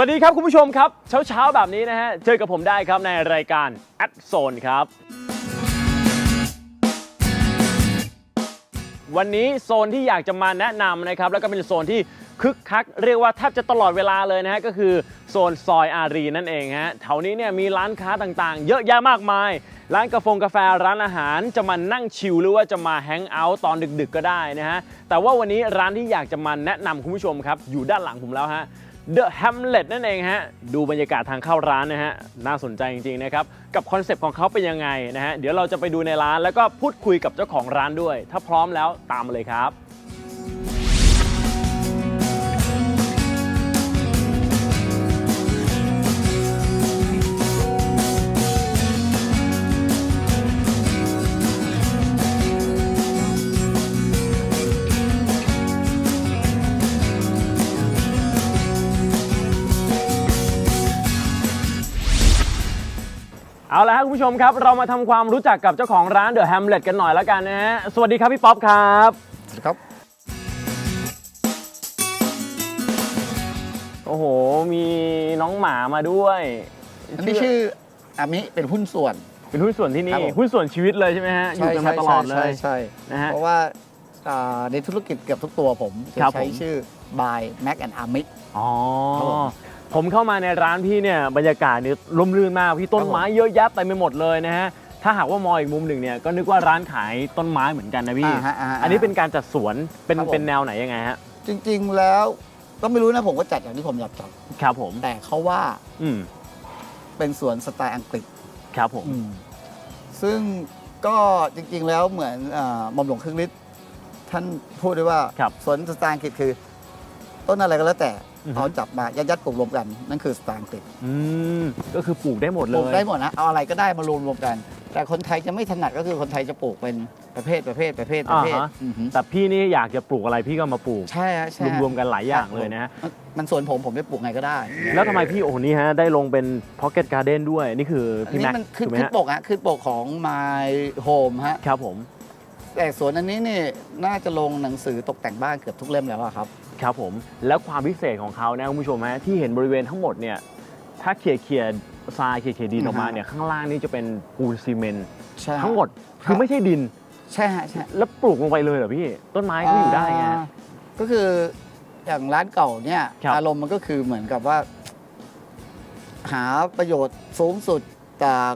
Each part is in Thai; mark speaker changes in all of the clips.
Speaker 1: วัสดีครับคุณผู้ชมครับเช้าเช้าๆแบบนี้นะฮะเจอกับผมได้ครับในรายการแอดโซนครับ วันนี้โซนที่อยากจะมาแนะนำนะครับแล้วก็เป็นโซนที่คึกคักเรียกว่าแทบจะตลอดเวลาเลยนะฮะก็คือโซนซอยอารีนั่นเองฮะแถวนี้เนี่ยมีร้านค้าต่างๆ เยอะแยะมากมาย ร้านกาแฟกาแฟร้านอาหารจะมานั่งชิลหรือว่าจะมาแฮงเอาท์ตอนดึกๆก็ได้นะฮะแต่ว่าวันนี้ร้านที่อยากจะมาแนะนำคุณผู้ชมครับอยู่ด้านหลังผมแล้วฮะ The Hamlet นั่นเองฮะ ดูบรรยากาศทางเข้าร้านนะฮะ น่าสนใจจริงๆนะครับ กับคอนเซปต์ของเขาเป็นยังไงนะฮะ เดี๋ยวเราจะไปดูในร้านแล้วก็พูดคุยกับเจ้าของร้านด้วย ถ้าพร้อมแล้วตามมาเลยครับ เอาละครับคุณผู้ชมครับ เรามาทำความรู้จักกับเจ้าของร้าน The Hamlet กันหน่อยแล้วกันนะฮะสวัสดีครับพี่ป๊อปครับ
Speaker 2: ครับ
Speaker 1: โอ้โห มีน้องหมามาด้วย
Speaker 2: อันนี้ชื่ออามิเป็นหุ้นส่วน
Speaker 1: เป็นหุ้นส่วนที่
Speaker 2: ครั
Speaker 1: นี่
Speaker 2: บผม
Speaker 1: หุ้นส่วนชีวิตเลยใช่ไหมฮะอยู่กันมาตลอดเล
Speaker 2: ใช่
Speaker 1: ย
Speaker 2: ใช่
Speaker 1: นะฮะ
Speaker 2: เพราะว่าอ่าในธุรกิจเกือบทุกตัวผมจะ
Speaker 1: ครับ
Speaker 2: ใช้
Speaker 1: ผม
Speaker 2: ชื่อ by Mac and Amit
Speaker 1: อ๋อ
Speaker 2: ครับผม
Speaker 1: ผมเข้ามาในร้านพี่เนี่ยบรรยากาศเนี่ยร่มรื่นมากพี่ต้นไม้เยอะแยะเต็มไปหมดเลยนะฮะถ้าหากว่ามองอีกมุมหนึ่งเนี่ยก็นึกว่าร้านขายต้นไม้เหมือนกันนะพี่
Speaker 2: อ่าฮะาฮะ
Speaker 1: อันนี้เป็นการจัดสวนเป็น
Speaker 2: ครับผม
Speaker 1: เป็นแนวไหนยังไงฮะ
Speaker 2: จริง ๆ แล้วก็ไม่รู้นะผมก็จัดอย่างที่ผมอยากจัด
Speaker 1: ครับผม
Speaker 2: แต่เขาว่า
Speaker 1: อืม
Speaker 2: เป็นสวนสไตล์อังกฤษ
Speaker 1: ครับผม
Speaker 2: ซึ่งก็จริง ๆ แล้วเหมือนอ่าหม่อมหลวงครึ่งฤทธิ์ท่านพูดด้วยว่า
Speaker 1: ครับ
Speaker 2: สวนสไตล์อังกฤษคือ ต้นอะไรก็แล้วแต่
Speaker 1: อือฮึ
Speaker 2: เอาจับมายัดยัดๆปลูกรวมกัน นั่นคือสไตล์อังกฤษ
Speaker 1: อืมก็คือปลูกได้หมดเล
Speaker 2: ปลูก
Speaker 1: ย
Speaker 2: ได้หมดนะเอาอะไรก็ได้มารวมรวมๆกัน แต่คนไทยจะไม่ถนัดก็คือคนไทยจะปลูกเป็นประเภทประเภทประเภทประเภท
Speaker 1: อ่าฮะ
Speaker 2: อือหือ
Speaker 1: แต่พี่นี่อยากจะปลูกอะไรพี่ก็มาปลูก
Speaker 2: ใช่ฮะใช่ฮะ
Speaker 1: รวมๆกันหลายอย่างเลยนะฮะ
Speaker 2: มันมันสวนผมผมจะปลูกไงก็ได้
Speaker 1: แล้วทำไมพี่โอ้โหนี่ฮะได้ลงเป็น Pocket Garden ด้วย นี่คือ
Speaker 2: อัน
Speaker 1: พี่
Speaker 2: นี้
Speaker 1: แม็ก
Speaker 2: มันขึ้น
Speaker 1: ถูกไหม
Speaker 2: ขึ้น
Speaker 1: ฮะ
Speaker 2: ปกฮะขึ้นปกของ My Home ฮะ
Speaker 1: ครับผม
Speaker 2: แต่สวนอันนี้นี่น่าจะลงหนังสือตกแต่งบ้านเกือบทุกเล่มแล้วอะครับ
Speaker 1: ครับผมแล้วความพิเศษของเขานะคุณผู้ชมฮะที่เห็นบริเวณทั้งหมดเนี่ยถ้าเขี่ยเขี่ยทรายเขี่ยเขี่ยดินออกมา
Speaker 2: อ่าฮะ
Speaker 1: เนี่ยข้างล่างนี่จะเป็นปูนซีเมนต์
Speaker 2: ใช่
Speaker 1: ทั้งหมด
Speaker 2: ค
Speaker 1: คือ
Speaker 2: รับ
Speaker 1: ไม่ใช่ดิน
Speaker 2: ใช่ฮะใช่
Speaker 1: แล้วปลูกลงไปเลยเหรอพี่ต้นไม้ก็อยู่ได้ไงา
Speaker 2: ก็คืออย่างร้านเก่าเนี่ย
Speaker 1: ครับ
Speaker 2: อารมณ์มันก็คือเหมือนกับว่า หาประโยชน์สูงสุดจาก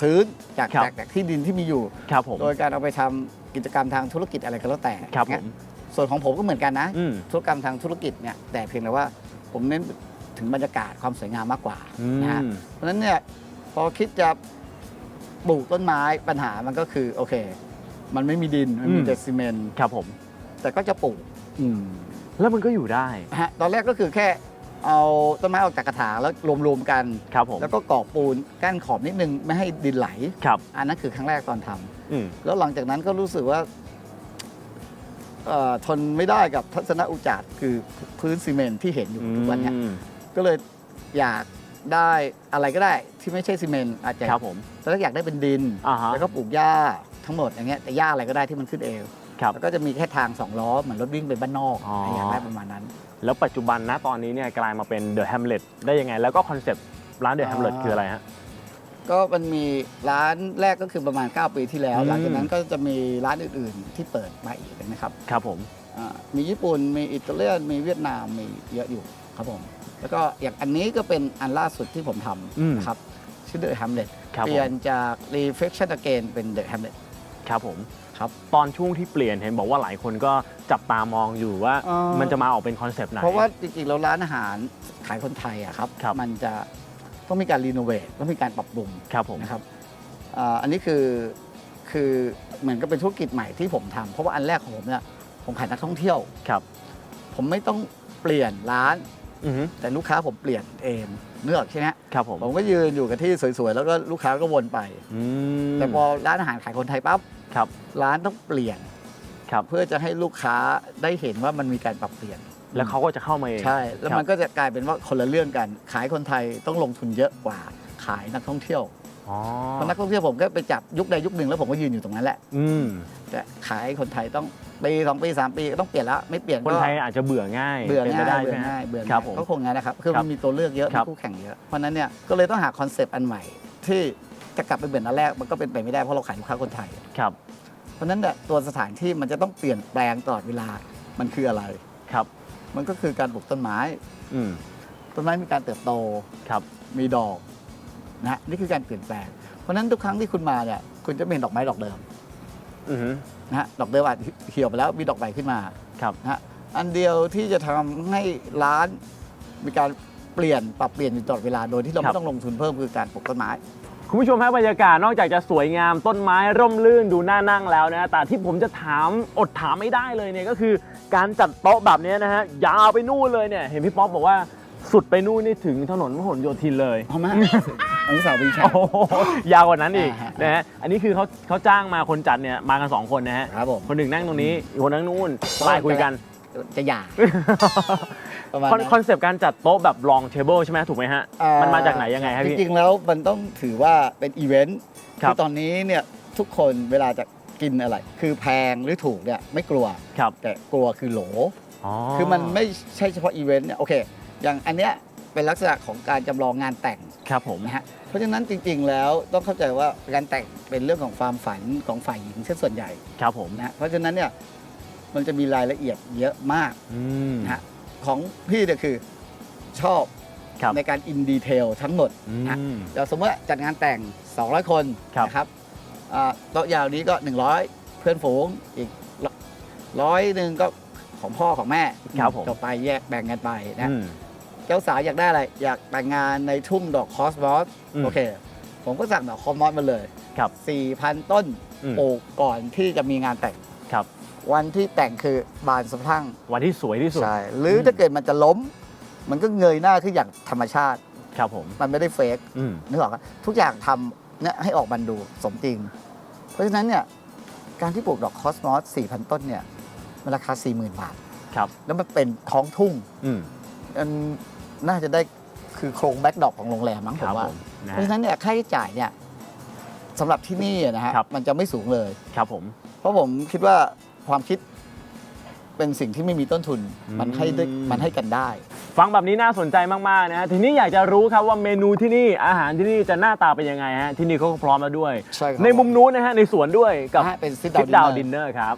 Speaker 2: พื้นจากจากจากที่ดินที่มีอยู่
Speaker 1: ครับผม
Speaker 2: โดยการเอาไปทำกิจกรรมทางธุรกิจอะไรก็แล้วแต่
Speaker 1: ครับผ
Speaker 2: เนี่ย
Speaker 1: ม
Speaker 2: ส่วนของผมก็เหมือนกันนะ
Speaker 1: อืม
Speaker 2: ธุรกรรมทางธุรกิจเนี่ยแต่เพียงแต่ว่าผมเน้นถึงบรรยากาศความสวยงามมากกว่า
Speaker 1: อื
Speaker 2: นะฮะ
Speaker 1: ม
Speaker 2: เพราะฉะนั้นเนี่ยพอคิดจะปลูกต้นไม้ปัญหามันก็คือโอเค มันไม่มีดิน มันมี
Speaker 1: อืม
Speaker 2: แต่ซีเมนต์
Speaker 1: ครับผม
Speaker 2: แต่ก็จะปลูก
Speaker 1: แล้วมันก็อยู่ได้
Speaker 2: ฮะตอนแรกก็คือแค่เอาต้นไม้ออกจากกระถางแล้วรวมๆกัน
Speaker 1: ครับผม
Speaker 2: แล้วก็ก่อปูนกั้นขอบนิดนึงไม่ให้ดินไหล
Speaker 1: ครับ
Speaker 2: อันนั้นคือครั้งแรกตอนทำ
Speaker 1: อืม
Speaker 2: แล้วหลังจากนั้นก็รู้สึกว่า เอ่อทนไม่ได้กับทัศนอุจจาร์คือพื้นซีเมนต์ที่เห็นอยู่ทุกวันเนี้ย
Speaker 1: อืม
Speaker 2: ก็เลยอยากได้อะไรก็ได้ที่ไม่ใช่ซีเมนต์อาจจะ
Speaker 1: ครับผม
Speaker 2: ตอนแรกอยากได้เป็นดิน
Speaker 1: อ่าฮะ
Speaker 2: แล้วก็ปลูกหญ้าทั้งหมดอย่างเงี้ยแต่หญ้าอะไรก็ได้ที่มันขึ้นเอง
Speaker 1: ครับ
Speaker 2: แล้วก็จะมีแค่ทางสองล้อเหมือนรถวิ่งไปบ้านนอก
Speaker 1: อ๋ออ
Speaker 2: อยากได้ประมาณนั้น
Speaker 1: แล้วปัจจุบันนะตอนนี้เนี่ยกลายมาเป็น The Hamlet ได้ยังไง แล้วก็คอนเซปต์ร้าน The
Speaker 2: อ่า
Speaker 1: Hamlet คืออะไรฮะ
Speaker 2: ก็มันมีร้านแรกก็คือประมาณ 9 ปีที่แล้ว
Speaker 1: อืม
Speaker 2: หลังจากนั้นก็จะมีร้านอื่นๆ ที่เปิดมาอีกนะครับ
Speaker 1: ครับผม
Speaker 2: อ่ามีญี่ปุ่นมีอิตาเลียนมีเวียดนามมีเยอะอยู่ครับผมแล้วก็อย่างอันนี้ก็เป็นอันล่าสุดที่ผม
Speaker 1: อืม
Speaker 2: ทำนะครับชื่อ The Hamlet
Speaker 1: ครับ
Speaker 2: เป
Speaker 1: ผ
Speaker 2: ลี่ยน
Speaker 1: ม
Speaker 2: จาก Reflection Again เป็น The Hamlet
Speaker 1: ครับผม
Speaker 2: ครับ
Speaker 1: ตอนช่วงที่เปลี่ยนเห็นบอกว่าหลายคนก็จับตามองอยู่ว่า
Speaker 2: เอ่อ
Speaker 1: มันจะมาออกเป็นคอนเซปต์ไหน
Speaker 2: เพราะว่าจริงๆแล้วร้านอาหารขายคนไทยอะครับ
Speaker 1: ครับ
Speaker 2: มันจะ ต้องมีการรีโนเวทต้องมีการปรับปรุง
Speaker 1: ครับผม
Speaker 2: นะครับอ่าอันนี้คือคือเหมือนกับเป็นธุรกิจใหม่ที่ผมทำเพราะว่าอันแรกของผมเนี่ยผมขายนักท่องเที่ยว
Speaker 1: ครับ
Speaker 2: ผมไม่ต้องเปลี่ยนร้าน
Speaker 1: อือฮึ
Speaker 2: แต่ลูกค้าผมเปลี่ยนเองเนือกใช่ไหม
Speaker 1: ครับผม
Speaker 2: ผมก็ยืนอยู่กับที่สวยๆ แล้วก็ลูกค้าก็วนไป
Speaker 1: อืม
Speaker 2: แต่พอร้านอาหารขายคนไทยปั๊บ
Speaker 1: ครับ
Speaker 2: ร้านต้องเปลี่ยน
Speaker 1: ครับ
Speaker 2: เพื่อจะให้ลูกค้าได้เห็นว่ามันมีการปรับเปลี่ยน
Speaker 1: แล้วเขาก็จะเข้ามาเอง
Speaker 2: ใช่ แล้ว
Speaker 1: ครับ
Speaker 2: มันก็จะกลายเป็นว่าคนละเรื่องกัน ขายคนไทยต้องลงทุนเยอะกว่าขายนักท่องเที่ยว
Speaker 1: อ๋อ
Speaker 2: เพราะนักท่องเที่ยวผมก็ไปจับยุคใดยุคหนึ่งแล้วผมก็ยืนอยู่ตรงนั้นแหละ
Speaker 1: อืม
Speaker 2: แต่ขายคนไทยต้องปีสองปีสามปีก็ต้องเปลี่ยนแล้วไม่เปลี่ยน
Speaker 1: คน
Speaker 2: ก็
Speaker 1: ไทยอาจจะเบื่อง่าย
Speaker 2: เบื่อ
Speaker 1: ป็นไป
Speaker 2: ง่าย
Speaker 1: ได้
Speaker 2: เบื่อ
Speaker 1: ใช่ไหม
Speaker 2: ง่ายเบื่อ
Speaker 1: ครั
Speaker 2: ง่า
Speaker 1: บ
Speaker 2: ย
Speaker 1: ผม
Speaker 2: ก็คงงั้นนะครับคือ
Speaker 1: ครั
Speaker 2: มั
Speaker 1: บ
Speaker 2: นมีตัวเลือกเยอะ
Speaker 1: ครั
Speaker 2: มี
Speaker 1: บ
Speaker 2: คู่แข่งเยอะเพราะฉะนั้นเนี่ยก็เลยต้องหาคอนเซปต์อันใหม่ ที่จะกลับไปเหมือนอันแรกมันก็เป็นไปไม่ได้เพราะเราขายลูกค้าคนไทย
Speaker 1: ครับ
Speaker 2: เพราะฉะนั้นเนี่ยตัวสถานที่มันจะต้องเปลี่ยนแปลงตลอดเวลามันคืออะไร
Speaker 1: ครับ
Speaker 2: มันก็คือการปลูกต้นไม้
Speaker 1: อืม
Speaker 2: ต้นไม้มีการเติบโต
Speaker 1: ครับ
Speaker 2: มีดอกนะฮะนี่คือการเปลี่ยนแปลง เพราะฉะนั้นทุกครั้งที่คุณมาเนี่ยคุณจะไม่เห็นดอกไม้ดอกเดิม
Speaker 1: อือหือ
Speaker 2: นะฮะดอกเดิมอาจจะเหี่ยวไปแล้วมีดอกใหม่ขึ้นมา
Speaker 1: ครับ
Speaker 2: นะฮะอันเดียวที่จะทำให้ร้านมีการเปลี่ยนปรับเปลี่ยนอยู่ตลอดเวลาโดยที่เรา
Speaker 1: ครับ
Speaker 2: ไม่ต้องลงทุนเพิ่มคือการปลูกต้นไม้
Speaker 1: คุณผู้ชมครับบรรยากาศนอกจากจะสวยงามต้นไม้ร่มรื่นดูน่านั่งแล้วนะแต่ที่ผมจะถามอดถามไม่ได้เลยเนี่ยก็คือการจัดโต๊ะแบบเนี้ยนะฮะยาวไปนู่นเลยเนี่ยเห็นพี่ป๊อปบอกว่าสุดไปนู่นนี่ถึงถนนพหลโยธินเลย
Speaker 2: เอามาอันนี้สาววิชา
Speaker 1: โอ้โหยาวกว่านั้นอีก
Speaker 2: อ่าฮะ
Speaker 1: นะฮะอันนี้คือเขาเขาจ้างมาคนจัดเนี่ยมากันสองคนนะฮะ
Speaker 2: ครับผม
Speaker 1: คนหนึ่งนั่งตรงนี้อีกคนนั่งนู่นไลน์คุยกัน
Speaker 2: จะหย่า ประมาณ
Speaker 1: คอน
Speaker 2: นั้น
Speaker 1: คอนเซปต์การจัดโต๊ะแบบ long table ใช่ไหมถูกไหมฮะ
Speaker 2: อ่
Speaker 1: มันมาจากไหนยังไงครับ
Speaker 2: จ
Speaker 1: พี่
Speaker 2: ริงๆแล้วมันต้องถือว่าเป็นอีเวนต์
Speaker 1: ครับ
Speaker 2: ตอนนี้เนี่ยทุกคนเวลาจะกินอะไร คือแพงหรือถูกเนี่ยไม่กลัว
Speaker 1: ครับ
Speaker 2: แต่กลัวคือโหล
Speaker 1: อ๋อ
Speaker 2: คือมันไม่ใช่เฉพาะอีเวนต์เนี่ยโอเค อย่างอันเนี้ยเป็นลักษณะของการจำลองงานแต่ง
Speaker 1: ครับผม
Speaker 2: นะฮะ เพราะฉะนั้นจริงๆแล้วต้องเข้าใจว่าการแต่งเป็นเรื่องของความฝันของฝ่ายหญิงเช่นส่วนใหญ่
Speaker 1: ครับผม
Speaker 2: นะฮะเพราะฉะนั้นเนี่ยมันจะมีรายละเอียดเยอะมาก
Speaker 1: อืม
Speaker 2: นะฮะ ของพี่เนี่ยคือชอบ
Speaker 1: ครับ
Speaker 2: ในการอินดีเทลทั้งหมด
Speaker 1: อื
Speaker 2: นะ
Speaker 1: ม
Speaker 2: เราสมมติว่าจัดงานแต่ง 200 คน
Speaker 1: ครับ
Speaker 2: นะครับอ่าโต๊ะยาวนี้ก็ 100 เพื่อนฝูงอีกร้อยหนึ่งก็ของพ่อของแม่
Speaker 1: ครับผม
Speaker 2: ก็ไปแยกแบ่งกันไปนะ
Speaker 1: อืม
Speaker 2: เจ้าสาวอยากได้อะไร อยากแต่งงานในทุ่งดอกคอสมอส
Speaker 1: อืม
Speaker 2: โอเค ผมก็สั่งดอกคอสมอสมาเลย
Speaker 1: ครับ
Speaker 2: 4,000 ต้น
Speaker 1: อืม
Speaker 2: ปลูกก่อนที่จะมีงานแต่ง
Speaker 1: ครับ
Speaker 2: วันที่แต่งคือบานสะพรั่ง
Speaker 1: วันที่สวยที่สุด
Speaker 2: ใช่หรืออ
Speaker 1: ม
Speaker 2: ถ้าเกิดมันจะล้ม มันก็เงยหน้าขึ้นอย่างธรรมชาติ
Speaker 1: ครับผม
Speaker 2: มันไม่ได้เฟก
Speaker 1: อืม
Speaker 2: นึกออกปะทุกอย่างทำเนี่ยให้ออกมันดูสมจริง เพราะฉะนั้นเนี่ยการที่ปลูกดอกคอสมอส 4,000 ต้นเนี่ยมันราคา 40,000 บาท
Speaker 1: ครับ
Speaker 2: แล้วมันเป็นท้องทุ่ง
Speaker 1: อืม
Speaker 2: มันน่าจะได้คือโครงแบ็กดรอปของโรงแรมมั้ง
Speaker 1: ค
Speaker 2: ผม
Speaker 1: รับ
Speaker 2: ว่า
Speaker 1: ผมนะ
Speaker 2: เพราะฉะนั้นเนี่ยค่าใช้จ่ายเนี่ยสำหรับที่นี่อะนะฮะ
Speaker 1: ครับ
Speaker 2: มันจะไม่สูงเลย
Speaker 1: ครับผม
Speaker 2: เพราะผมคิดว่า ความคิดเป็นสิ่งที่ไม่มีต้นทุนมันให้ได้มันให้กันได้
Speaker 1: ฟังแบบนี้น่าสนใจมากๆนะฮะทีนี้อยากจะรู้ครับว่าเมนูที่นี่อาหารที่นี่จะหน้าตาเป็นยังไงฮะที่นี่เขาก็พร้อมแล้วด้วย
Speaker 2: ใช่ครับ
Speaker 1: ในมุมนู้นนะฮะในสวนด้วยกับ
Speaker 2: นะฮะเป็นซิด
Speaker 1: ซิดดาว
Speaker 2: ดาว
Speaker 1: ดินเนอร์ครับ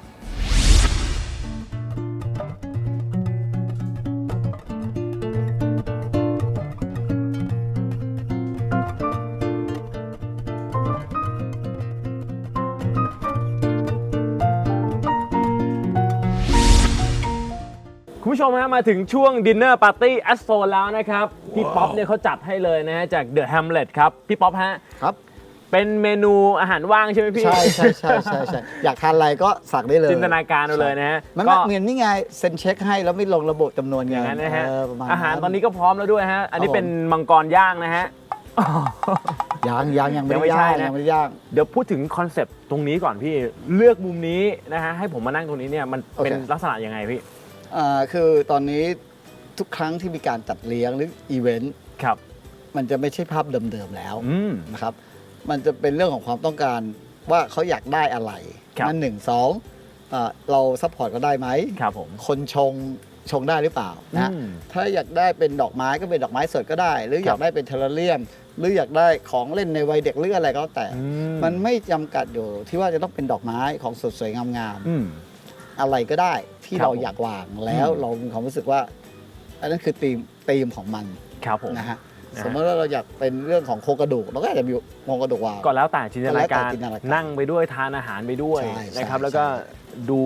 Speaker 1: ผู้ชมฮะมาถึงช่วงดินเนอร์ปาร์ตี้แอสโซแล้วนะครับ พี่ป๊อปเนี่ยเขาจัดให้เลยนะฮะจากเดอะแฮมเล็ตครับ พี่ป๊อปฮะ
Speaker 2: ครับ
Speaker 1: เป็นเมนูอาหารว่างใช่ไหมพี่
Speaker 2: ใช่ใช่ใช่ใช่ใช่อยากทานอะไรก็สั่งได้เลย
Speaker 1: จินตนาการเอาเลยนะฮะ
Speaker 2: มัน
Speaker 1: ก็
Speaker 2: เหมือนนี่ไงเซ็นเช็คให้แล้วไม่ลงระบุจำนวน
Speaker 1: อ
Speaker 2: เงิ
Speaker 1: ย่างนั้นนะฮะ
Speaker 2: เออประมาณ
Speaker 1: อาหารตอนนี้ก็พร้อมแล้วด้วยฮะ อันนี้
Speaker 2: ครับผม
Speaker 1: เป็นมังกรย่างนะฮะ
Speaker 2: ยังยังยังไม่
Speaker 1: ยังไม่
Speaker 2: ได้
Speaker 1: ใช่
Speaker 2: ย่าง
Speaker 1: นะ
Speaker 2: ยังไม่ได้ย่าง
Speaker 1: เดี๋ยวพูดถึงคอนเซปต์ตรงนี้ก่อนพี่ เลือกมุมนี้นะฮะให้ผมมานั่งตรงนี้เนี่ยมันเป็น
Speaker 2: โอเค
Speaker 1: ลักษณะยังไงพี่
Speaker 2: อ่าคือตอนนี้ทุกครั้งที่มีการจัดเลี้ยงหรืออีเวนต์
Speaker 1: ครับ
Speaker 2: มันจะไม่ใช่ภาพเดิมๆแล้ว
Speaker 1: อืม
Speaker 2: นะครับ มันจะเป็นเรื่องของความต้องการว่าเขาอยากได้อะไร
Speaker 1: ครับ
Speaker 2: นั่นหนึ่งสองอ่าเราซัพพอร์ตก็ได้ไหม
Speaker 1: ครับผม
Speaker 2: คนชงชงได้หรือเปล่านะ
Speaker 1: อืม
Speaker 2: ถ้าอยากได้เป็นดอกไม้ก็เป็นดอกไม้สดก็ได้ หรือ
Speaker 1: ครับ
Speaker 2: อยากได้เป็นเทเลเรียม หรืออยากได้ของเล่นในวัยเด็กหรืออะไรก็แล้วแต่
Speaker 1: อื
Speaker 2: มันไม่จำกัดอยู่ที่ว่าจะต้องเป็นดอกไม้ของสดสวยงาม
Speaker 1: อืม
Speaker 2: ๆ อะไรก็ได้ที่
Speaker 1: ครับ
Speaker 2: เรา
Speaker 1: ผม
Speaker 2: อยากวางแล้ว
Speaker 1: อืม
Speaker 2: เรามีความรู้สึกว่า อันนั้นคือธีมธีมของมัน
Speaker 1: ครับผม
Speaker 2: นะฮะ
Speaker 1: นะฮะ
Speaker 2: สมมติว่าเราอยากเป็นเรื่องของโครงกระดูกเราก็อาจจะมีโครงกระดูกวาง
Speaker 1: ก็แล้วแต่จินตนาการ
Speaker 2: ก็แล้วแต่จินตนาการ
Speaker 1: นั่งไปด้วยทานอาหารไปด้วย
Speaker 2: ใช่
Speaker 1: นะครับ
Speaker 2: ใช่
Speaker 1: แล้วก็ดู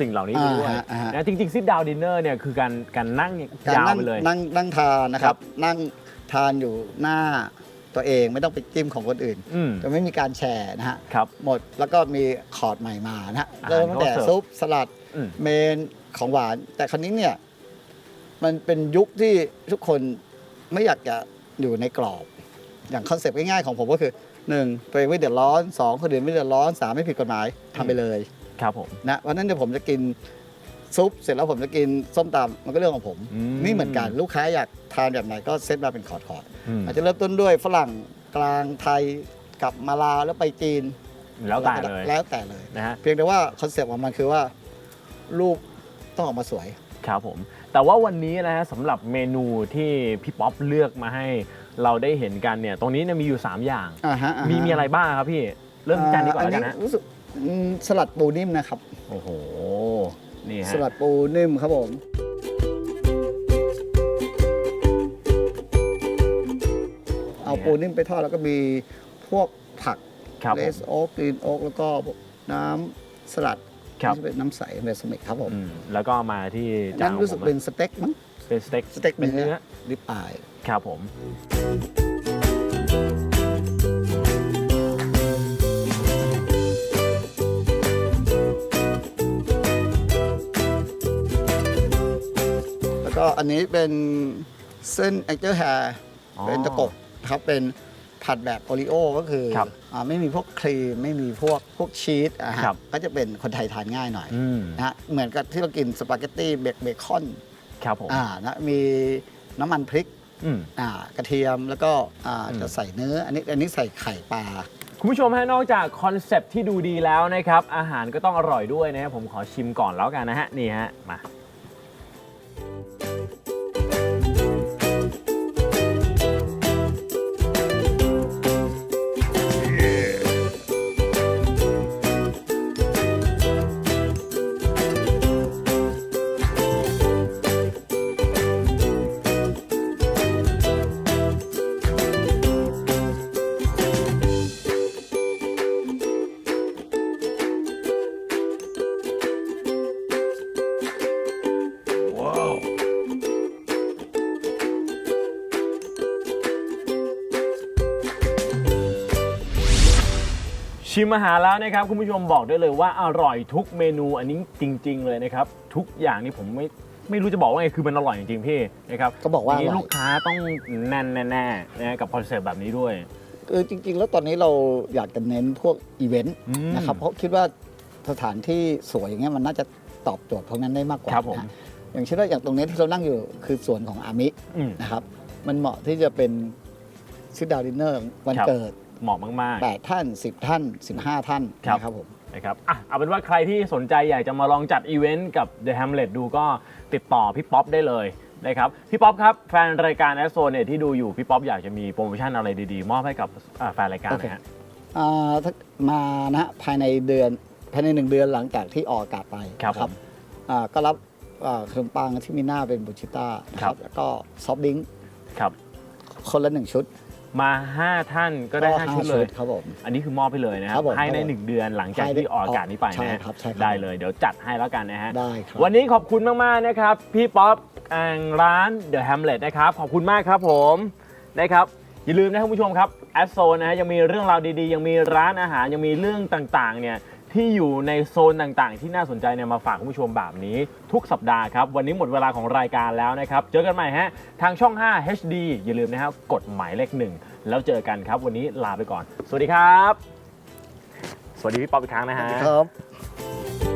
Speaker 1: สิ่งเหล่านี้ไปด้วย
Speaker 2: อ่าฮะอ่าฮะ
Speaker 1: นะจริงๆซิดดาวดินเนอร์เนี่ยคือการการนั่ง
Speaker 2: การ
Speaker 1: ยาว
Speaker 2: นั่ง
Speaker 1: ไปเลย
Speaker 2: นั่งนั่งทานนะครับ นั่งทานอยู่หน้า ตัวเองไม่ต้องไปจิ้มของคนอื่น
Speaker 1: อืม
Speaker 2: จะไม่มีการแชร์นะฮะ
Speaker 1: ครับ
Speaker 2: หมดแล้วก็มีคอร์ดใหม่มานะฮะ
Speaker 1: อาหาร
Speaker 2: เริ่มตั้งแต่
Speaker 1: เขาเสิร์ฟ
Speaker 2: ซุปสลัด
Speaker 1: อืม
Speaker 2: เมนของหวาน แต่ครั้นี้เนี่ยมันเป็นยุคที่ทุกคนไม่อยากจะอยู่ในกรอบ อย่างคอนเซปต์ง่ายๆของผมก็คือหนึ่งตัวเองไม่เดือดร้อนสองคนอื่นไม่เดือดร้อนสามไม่ผิดกฎหมายทำไปเลย
Speaker 1: ครับผม
Speaker 2: นะวันนั้นเดี๋ยวผมจะกิน ซุปเสร็จแล้วผมจะกินส้มตำมันก็เรื่องของผม
Speaker 1: อืม
Speaker 2: นี่เหมือนกันลูกค้าอยากทานแบบไหนก็เซตมาเป็นคอร์ดคอร์ด
Speaker 1: อืม
Speaker 2: อาจจะเริ่มต้นด้วยฝรั่งกลางไทยกับมาลาวแล้วไปจีน
Speaker 1: แล้วแต่เลย
Speaker 2: แล้วแต่เลย
Speaker 1: นะฮะ
Speaker 2: เพียงแต่ว่าคอนเซปต์ของมันคือว่ารูปต้องออกมาสวย
Speaker 1: ครับผมแต่ว่าวันนี้นะฮะสำหรับเมนูที่พี่ป๊อปเลือกมาให้เราได้เห็นกันเนี่ย ตรงนี้เนี่ยมีอยู่ 3 อย่าง
Speaker 2: อ่าฮะาฮะ
Speaker 1: มีมีอะไรบ้างครับพี่ เริ่มที่จานนี้ก่อนแล้วกันนะ
Speaker 2: รู้สึกอืมสลัดปูนิ่มนะครับ
Speaker 1: โอ้โห นี่ฮะ
Speaker 2: สลัดปูนิ่มครับผม เอาปูนิ่มไปทอดแล้วก็มีพวกผัก
Speaker 1: ครับ
Speaker 2: เล
Speaker 1: ผม
Speaker 2: สโอ๊กกรีนโอ๊กแล้วก็น้ำสลัด
Speaker 1: ครับ
Speaker 2: ที่จะเป็นน้ำใสเบสมิกครับผม
Speaker 1: อืมแล้วก็มาที่จา
Speaker 2: นั่
Speaker 1: น
Speaker 2: น
Speaker 1: ของ
Speaker 2: รู้สึก
Speaker 1: ผม
Speaker 2: เป็นสเต็กมั้ง
Speaker 1: เป็นสเต็ก
Speaker 2: สเต็ก
Speaker 1: เป็น
Speaker 2: เนื้
Speaker 1: เนื้
Speaker 2: อ
Speaker 1: อ
Speaker 2: ริบอาย
Speaker 1: ครับผม
Speaker 2: แก็อันนี้เป็นเส้นแองเจิลแฮร์
Speaker 1: อ๋อ
Speaker 2: เป็นตะกบนะครับเป็นผัดแบบโอริโอก็คือ
Speaker 1: ครับ
Speaker 2: อ่าไม่มีพวกครีม ไม่มีพวกพวกชีสอะฮะ
Speaker 1: ครับ
Speaker 2: ก็จะเป็นคนไทยทานง่ายหน่อย
Speaker 1: อืม
Speaker 2: นะฮะเหมือนกับที่เรากินสปาเกตตี้เบเบคอน
Speaker 1: ครับผม
Speaker 2: อ่านะมีน้ำมันพริก
Speaker 1: อืม
Speaker 2: อ่ากระเทียมแล้วก็อ่า
Speaker 1: อืม
Speaker 2: จะใส่เนื้อ อันนี้อันนี้ใส่ไข่ปลา
Speaker 1: คุณผู้ชมฮะนอกจากคอนเซปต์ที่ดูดีแล้วนะครับ อาหารก็ต้องอร่อยด้วยนะครับผมขอชิมก่อนแล้วกันนะฮะ นี่ฮะ มา ชิมอาหารแล้วนะครับคุณผู้ชมบอกได้เลยว่าอร่อยทุกเมนูอันนี้จริง ๆ เลยนะครับ ทุกอย่างนี่ผมไม่ไม่รู้จะบอกว่าไงคือมันอร่อยจริงๆพี่นะครับ
Speaker 2: ก็บอกว่า
Speaker 1: ทีนี้
Speaker 2: อร่อย
Speaker 1: ลูกค้าต้องแน่นแน่ๆนะกับคอนเซปต์แบบนี้ด้วย
Speaker 2: คือจริง ๆ แล้วตอนนี้เราอยากจะเน้นพวกอีเวนต์
Speaker 1: อืม
Speaker 2: นะครับเพราะคิดว่าสถานที่สวยอย่างเงี้ยมันน่าจะตอบโจทย์พวกนั้นได้มากกว่า
Speaker 1: ครับผม
Speaker 2: นะอย่างเช่นว่าอย่างตรงนี้ที่เรานั่งอยู่คือสวนของอามิ
Speaker 1: อืม
Speaker 2: นะครับ มันเหมาะที่จะเป็นซิดดาวดินเนอร์วัน
Speaker 1: ครับ
Speaker 2: เกิด
Speaker 1: เหมาะมาก
Speaker 2: 8 ท่าน 10 ท่าน 15 ท่าน
Speaker 1: ครับ
Speaker 2: นะครับผม
Speaker 1: ๆนะครับอะเอาเป็นว่าใครที่สนใจอยากจะมาลองจัดอีเวนต์กับ The Hamlet ดูก็ติดต่อพี่ป๊อปได้เลยนะครับพี่ป๊อปครับแฟนรายการแอสโซเนี่ยที่ดูอยู่พี่ป๊อปอยากจะมีโปรโมชั่นอะไรดีๆ มอบให้กับอ่าแฟนรายการนะฮะ
Speaker 2: อ่าถ้ามานะฮะภายในเดือนภายในหนึ่งเดือนหลังจากที่ออกอากาศไป
Speaker 1: ครับ
Speaker 2: นะ
Speaker 1: ผม
Speaker 2: อ่าก็รับอ่าขนมปังที่มีหน้าเป็นบูชิต้านะค
Speaker 1: ครั
Speaker 2: รับบแล้วก็ซอฟต์ดริงก์
Speaker 1: ครับ
Speaker 2: คนละหนึ่งชุด
Speaker 1: มา 5 ท่านก็ได้ 5 ชุดเลย
Speaker 2: ครับผม
Speaker 1: อันนี้คือมอบไปเลยนะค
Speaker 2: ค
Speaker 1: รั
Speaker 2: รั
Speaker 1: บบ
Speaker 2: ผม
Speaker 1: ภายใน
Speaker 2: ครับผม
Speaker 1: 1 เดือนหลังจากที่ออกอากาศนี้ไป
Speaker 2: ใช่
Speaker 1: นะฮะ
Speaker 2: ครับใช่ครับ
Speaker 1: ได้เลยเดี๋ยวจัดให้แล้วกันนะฮะ
Speaker 2: ได้ครับ
Speaker 1: วันนี้ขอบคุณมาก ๆ นะครับ พี่ป๊อปแองร้าน The Hamlet นะครับ ขอบคุณมากครับผมนะครับ อย่าลืมนะคุณผู้ชมครับแอดโซนนะฮะยังมีเรื่องราวดีๆ ยังมีร้านอาหารยังมีเรื่องต่างๆเนี่ย ที่อยู่ในโซนต่างๆ ที่น่าสนใจเนี่ยมาฝากคุณผู้ชมแบบนี้ทุกสัปดาห์ครับ วันนี้หมดเวลาของรายการแล้วนะครับ เจอกันใหม่ฮะ ทางช่อง 5 HD อย่าลืมนะครับกดหมายเลขหนึ่งแล้วเจอกันครับ วันนี้ลาไปก่อน สวัสดีครับ สวัสดีพี่ป๊อปอีกครั้งนะฮะ
Speaker 2: ครับ